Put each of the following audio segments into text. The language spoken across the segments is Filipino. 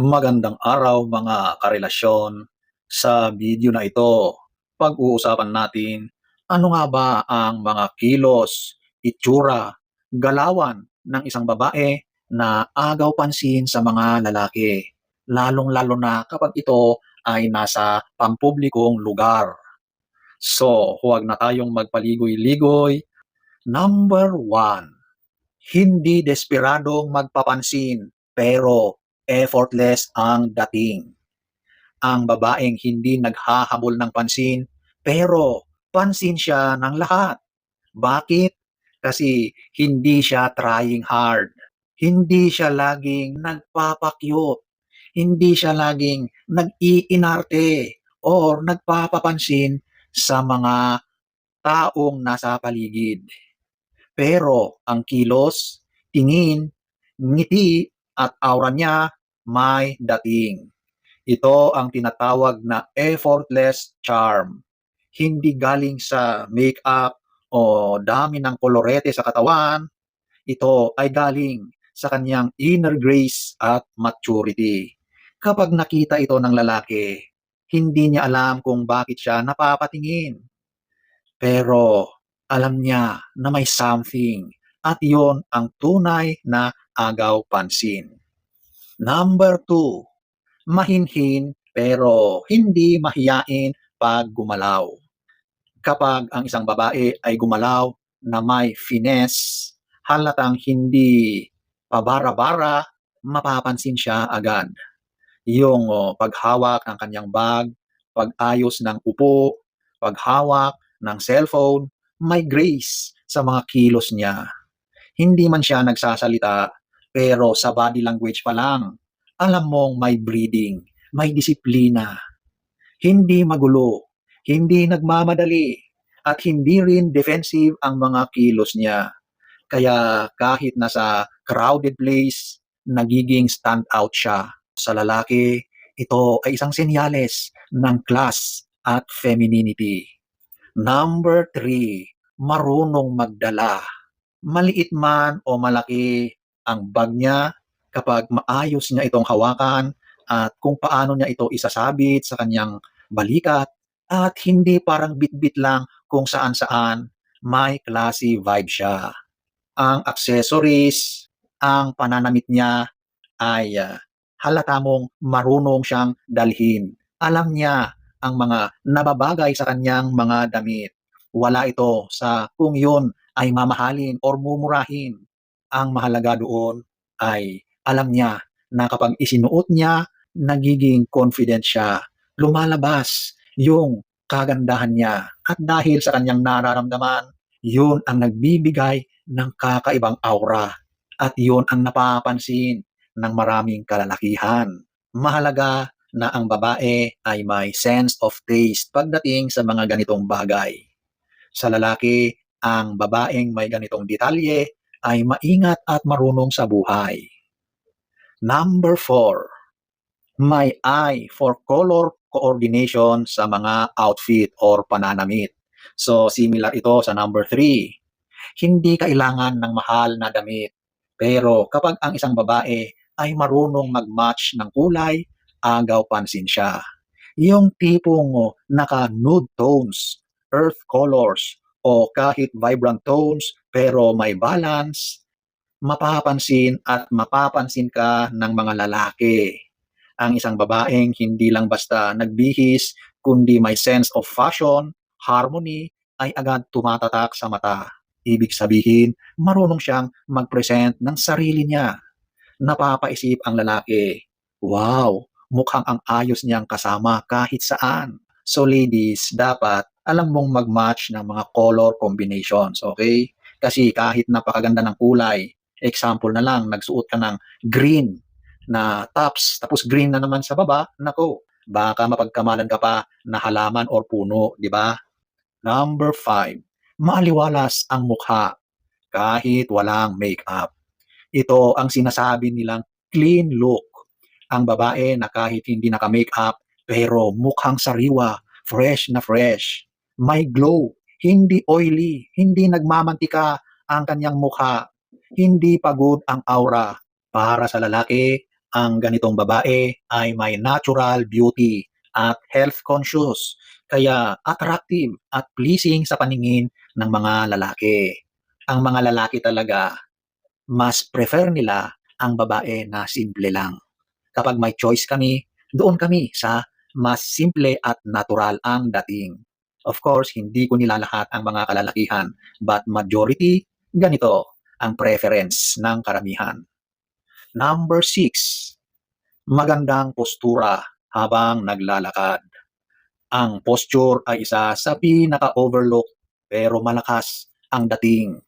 Magandang araw mga karelasyon. Sa video na ito, pag-uusapan natin ano nga ba ang mga kilos, itsura, galawan ng isang babae na agaw pansin sa mga lalaki, lalong-lalo na kapag ito ay nasa pampublikong lugar. So, huwag na tayong magpaligoy-ligoy. Number one, hindi desperadong magpapansin pero effortless ang dating. Ang babaeng hindi naghahabol ng pansin pero pansin siya ng lahat. Bakit? Kasi hindi siya trying hard. Hindi siya laging nagpapakyut. Hindi siya laging nag-iinarte or nagpapapansin sa mga taong nasa paligid. Pero ang kilos, tingin, ngiti at aura niya may dating. Ito ang tinatawag na effortless charm. Hindi galing sa makeup o dami ng kolorete sa katawan. Ito ay galing sa kanyang inner grace at maturity. Kapag nakita ito ng lalaki, hindi niya alam kung bakit siya napapatingin. Pero alam niya na may something at yon ang tunay na agaw pansin. Number two, mahinhin pero hindi mahiyain pag gumalaw. Kapag ang isang babae ay gumalaw na may finesse, halatang hindi pabara-bara, mapapansin siya agad. Yung oh, paghawak ng kanyang bag, pag-ayos ng upo, paghawak ng cellphone, may grace sa mga kilos niya. Hindi man siya nagsasalita, pero sa body language pa lang, alam mong may breeding, may disiplina. Hindi magulo, hindi nagmamadali, at hindi rin defensive ang mga kilos niya. Kaya kahit nasa crowded place, nagiging stand out siya. Sa lalaki, ito ay isang senyales ng class at femininity. Number three, marunong magdala. Maliit man o malaki ang bag niya kapag maayos niya itong hawakan at kung paano niya ito isasabit sa kanyang balikat at hindi parang bit-bit lang kung saan-saan may classy vibe siya. Ang accessories, ang pananamit niya ay uh, halata mong marunong siyang dalhin. Alam niya ang mga nababagay sa kanyang mga damit. Wala ito sa kung yun ay mamahalin or mumurahin. Ang mahalaga doon ay alam niya na kapag isinuot niya, nagiging confident siya. Lumalabas yung kagandahan niya. At dahil sa kanyang nararamdaman, yun ang nagbibigay ng kakaibang aura. At yun ang napapansin ng maraming kalalakihan. Mahalaga na ang babae ay may sense of taste pagdating sa mga ganitong bagay. Sa lalaki, ang babaeng may ganitong detalye ay maingat at marunong sa buhay. Number four, may eye for color coordination sa mga outfit or pananamit. So, similar ito sa number three. Hindi kailangan ng mahal na damit. Pero kapag ang isang babae ay marunong mag-match ng kulay, agaw pansin siya. Yung tipong naka-nude tones, earth colors, o kahit vibrant tones pero may balance, mapapansin at mapapansin ka ng mga lalaki. Ang isang babaeng hindi lang basta nagbihis, kundi may sense of fashion, harmony, ay agad tumatatak sa mata. Ibig sabihin, marunong siyang mag-present ng sarili niya. Napapaisip ang lalaki, wow, mukhang ang ayos niyang kasama kahit saan. So ladies, dapat alam mong mag-match ng mga color combinations, okay? Kasi kahit napakaganda ng kulay, example na lang, nagsuot ka ng green na tops, tapos green na naman sa baba, nako, baka mapagkamalan ka pa na halaman or puno, di ba? Number five, maaliwalas ang mukha kahit walang makeup. Ito ang sinasabi nilang clean look. Ang babae na kahit hindi naka-makeup pero mukhang sariwa, fresh na fresh. May glow, hindi oily, hindi nagmamantika ang kanyang mukha, hindi pagod ang aura. Para sa lalaki, ang ganitong babae ay may natural beauty at health conscious, kaya attractive at pleasing sa paningin ng mga lalaki. Ang mga lalaki talaga, mas prefer nila ang babae na simple lang. Kapag may choice kami, doon kami sa mas simple at natural ang dating. Of course, hindi ko nilalahat ang mga kalalakihan, but majority, ganito ang preference ng karamihan. Number six, magandang postura habang naglalakad. Ang posture ay isa sa pinaka-overlook pero malakas ang dating.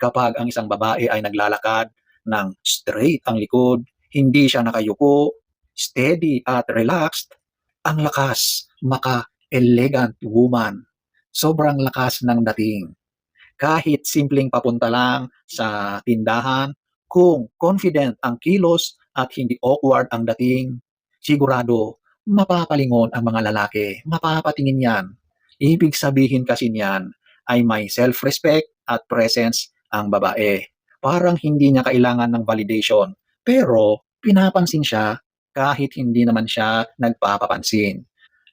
Kapag ang isang babae ay naglalakad ng straight ang likod, hindi siya nakayuko, steady at relaxed, ang lakas, maka-elegant woman. Sobrang lakas ng dating. Kahit simpleng papunta lang sa tindahan, kung confident ang kilos at hindi awkward ang dating, sigurado mapapalingon ang mga lalaki, mapapatingin yan. Ibig sabihin kasi niyan ay may self-respect at presence ang babae. Parang hindi niya kailangan ng validation, pero pinapansin siya kahit hindi naman siya nagpapapansin.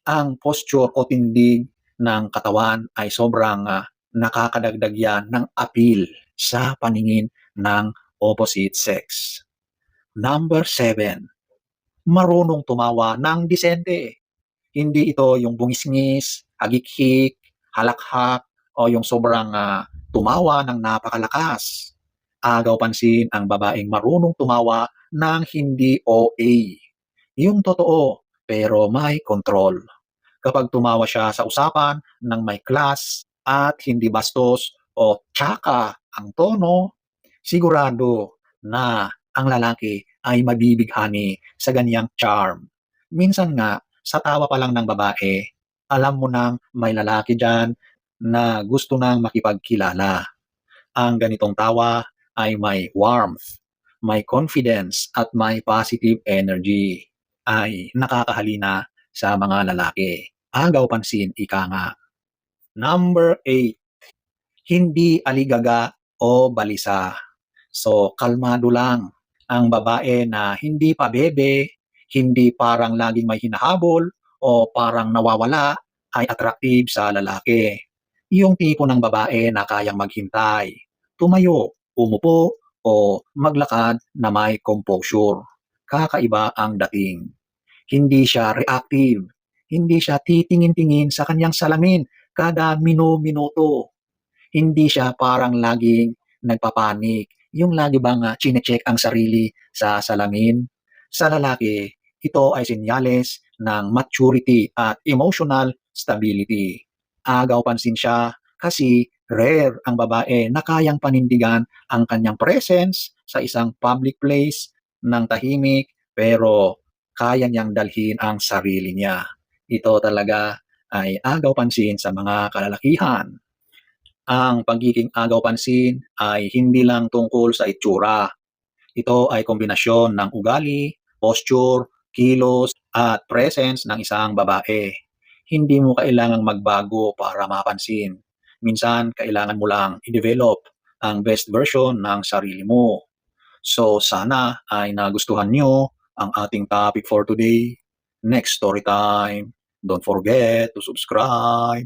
Ang posture o tindig ng katawan ay sobrang ah, nakakadagdag yan ng appeal sa paningin ng opposite sex. Number seven, marunong tumawa ng disente. Hindi ito yung bungisngis, hagik-hik, halakhak, o yung sobrang ah, tumawa ng napakalakas. Agaw pansin ang babaeng marunong tumawa ng hindi OA. Yung totoo, pero may control. Kapag tumawa siya sa usapan ng may class at hindi bastos o tsaka ang tono, sigurado na ang lalaki ay mabibighani sa ganyang charm. Minsan nga, sa tawa pa lang ng babae, alam mo nang may lalaki dyan na gusto nang makipagkilala. Ang ganitong tawa ay may warmth, may confidence at may positive energy ay nakakahalina sa mga lalaki. Agaw pansin, ika nga. Number 8, hindi aligaga o balisa. So, kalmado lang. Ang babae na hindi pa bebe, hindi parang laging may hinahabol o parang nawawala ay attractive sa lalaki. Yung tipo ng babae na kayang maghintay, tumayo, umupo, o maglakad na may composure. Kakaiba ang dating. Hindi siya reactive. Hindi siya titingin-tingin sa kanyang salamin kada minu-minuto. Hindi siya parang laging nagpapanik. Yung lagi bang uh, chinecheck ang sarili sa salamin. Sa lalaki, ito ay senyales ng maturity at emotional stability. Agaw pansin siya kasi rare ang babae na kayang panindigan ang kanyang presence sa isang public place ng tahimik pero kaya niyang dalhin ang sarili niya. Ito talaga ay agaw pansin sa mga kalalakihan. Ang pagiging agaw pansin ay hindi lang tungkol sa itsura. Ito ay kombinasyon ng ugali, posture, kilos, at presence ng isang babae. Hindi mo kailangang magbago para mapansin. Minsan, kailangan mo lang i-develop ang best version ng sarili mo. So, sana ay nagustuhan nyo ang ating topic for today. Next story time. Don't forget to subscribe.